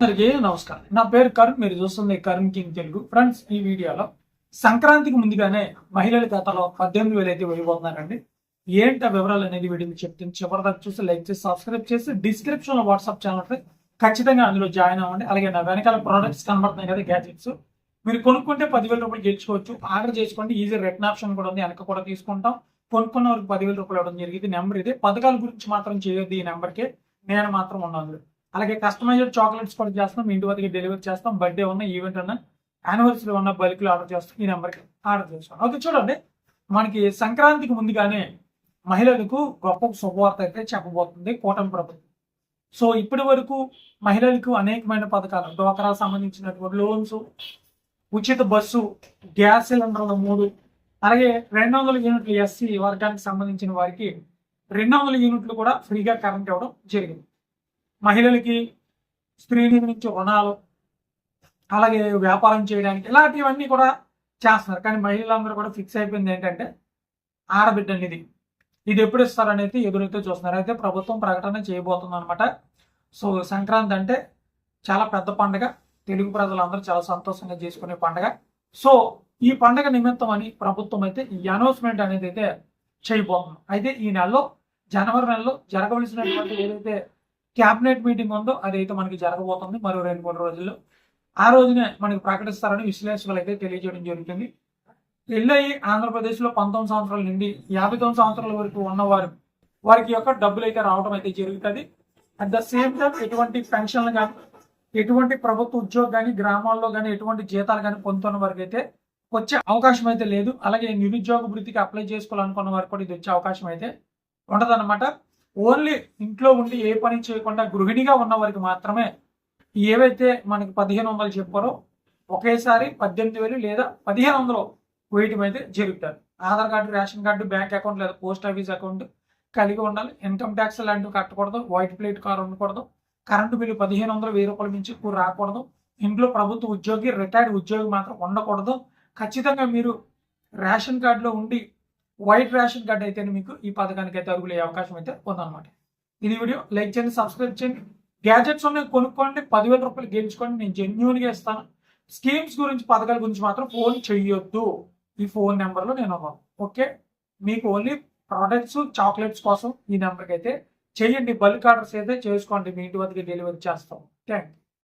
అందరికీ నమస్కారం. నా పేరు కరుణ్ మీరు చూస్తుంది కరుణ్ కింగ్ తెలుగు. ఫ్రెండ్స్ ఈ వీడియోలో సంక్రాంతికి ముందుగానే మహిళల ఖాతాలో పద్దెనిమిది వేలు అయితే వేయబోతున్నారండి. ఏంటి ఆ వివరాలు అనేది వీడియో చెప్తుంది చివరిదాకా చూసి లైక్ చేసి సబ్స్క్రైబ్ చేసి డిస్క్రిప్షన్లో వాట్సాప్ ఛానల్ ఉంటుంది ఖచ్చితంగా అందులో జాయిన్ అవ్వండి. అలాగే నా వెనకాల ప్రోడక్ట్స్ కనబడుతున్నాయి కదా గ్యాజెట్స్ మీరు కొనుక్కుంటే పదివేల రూపాయలు గెలుచుకోవచ్చు. ఆర్డర్ చేసుకోండి. ఈజీ రిటర్న్ ఆప్షన్ కూడా ఉంది. వెనక కూడా తీసుకుంటాం. కొనుక్కున్న వరకు పదివేల రూపాయలు ఇవ్వడం జరిగింది. నెంబర్ ఇది. పథకాల గురించి మాత్రం చేయొద్దు ఈ నెంబర్కి. నేను మాత్రం ఉన్నాను. అలాగే కస్టమైజ్డ్ చాక్లెట్స్ కూడా చేస్తాం ఇంటి వద్దకి డెలివరీ చేస్తాం బర్త్డే ఉన్న ఈవెంట్ ఉన్న యానివర్సరీ ఉన్న బల్క్లో ఆర్డర్ చేస్తాం ఈ నెంబర్కి ఆర్డర్ చేస్తాం ఓకే చూడండి. మనకి సంక్రాంతికి ముందుగానే మహిళలకు గొప్ప శుభవార్త అయితే చెప్పబోతుంది. కూటమి ప్రభుత్వం. సో ఇప్పటి వరకు మహిళలకు అనేకమైన పథకాలు డోకరా సంబంధించినటువంటి లోన్స్ ఉచిత బస్సు గ్యాస్ సిలిండర్ల మూడు అలాగే రెండు వందల యూనిట్లు ఎస్సీ వర్గానికి సంబంధించిన వారికి రెండు వందల యూనిట్లు కూడా ఫ్రీగా కరెంట్ ఇవ్వడం జరిగింది. మహిళలకి స్త్రీల నుంచి రుణాలు అలాగే వ్యాపారం చేయడానికి ఇలాంటివన్నీ కూడా చేస్తున్నారు. కానీ మహిళలందరూ కూడా ఫిక్స్ అయిపోయింది ఏంటంటే ఆడబిడ్డ అనేది ఇది ఎప్పుడు ఇస్తారనేది ఎదురైతే చూస్తున్నారు. అయితే ప్రభుత్వం ప్రకటన చేయబోతుంది అనమాట సో సంక్రాంతి అంటే చాలా పెద్ద పండుగ. తెలుగు ప్రజలందరూ చాలా సంతోషంగా చేసుకునే పండుగ. సో ఈ పండుగ నిమిత్తం అని ప్రభుత్వం అయితే ఈ అనౌన్స్మెంట్ అనేది అయితే చేయబోతుంది. అయితే ఈ నెలలో జనవరి నెలలో జరగవలసినటువంటి ఏదైతే క్యాబినెట్ మీటింగ్ ఉందో అదైతే మనకి జరగబోతుంది మరో రెండు మూడు రోజుల్లో. ఆ రోజునే మనకి ప్రకటిస్తారని విశ్లేషకులు అయితే తెలియజేయడం జరుగుతుంది. పెళ్ళయి ఆంధ్రప్రదేశ్లో పంతొమ్మిది సంవత్సరాల నుండి యాభై తొమ్మిది సంవత్సరాల వరకు ఉన్నవారు వారికి యొక్క డబ్బులు అయితే రావడం అయితే జరుగుతుంది. అట్ ద సేమ్ టైం ఎటువంటి పెన్షన్లు కానీ ఎటువంటి ప్రభుత్వ ఉద్యోగం కానీ గ్రామాల్లో కానీ ఎటువంటి జీతాలు కానీ పొందుతున్న వారికి అయితే వచ్చే అవకాశం అయితే లేదు. అలాగే నిరుద్యోగ వృత్తికి అప్లై చేసుకోవాలనుకున్న వారికి కూడా ఇది వచ్చే అవకాశం అయితే ఉండదన్నమాట. ఓన్లీ ఇంట్లో ఉండి ఏ పని చేయకుండా గృహిణిగా ఉన్న వారికి మాత్రమే ఏవైతే మనకి పదిహేను వందలు చెప్పారో ఒకేసారి పద్దెనిమిది వేలు లేదా పదిహేను వందలు వేయటం అయితే జరుగుతారు. Aadhaar card ration card bank account లేదా పోస్ట్ ఆఫీస్ అకౌంట్ కలిగి ఉండాలి. ఇన్కమ్ ట్యాక్స్ లాంటివి కట్టకూడదు. వైట్ ప్లేట్ కార్ ఉండకూడదు. కరెంటు బిల్లు పదిహేను వందలు వెయ్యి రూపాయల మించి రాకూడదు. ఇంట్లో ప్రభుత్వ ఉద్యోగి రిటైర్డ్ ఉద్యోగి మాత్రం ఉండకూడదు. ఖచ్చితంగా మీరు రేషన్ కార్డులో ఉండి వైట్ రేషన్ కార్డ్ అయితే మీకు ఈ పథకానికి అయితే అరుగులే అవకాశం అయితే ఉందన్నమాట. ఇది వీడియో. లైక్ చేయండి సబ్స్క్రైబ్ చేయండి. గ్యాజెట్స్ ఉన్నాయి కొనుక్కోండి. పదివేల రూపాయలు గెలుచుకోండి. నేను జెన్యున్గా ఇస్తాను. స్కీమ్స్ గురించి పథకాల గురించి మాత్రం ఫోన్ చెయ్యొద్దు. ఈ ఫోన్ నెంబర్లో నేను ఓకే మీకు ఓన్లీ ప్రోడక్ట్స్ చాక్లెట్స్ కోసం ఈ నెంబర్కి అయితే చేయండి బల్క్ ఆర్డర్స్ అయితే చేసుకోండి. మీ ఇంటి వద్దకి డెలివరీ చేస్తాం. Thank you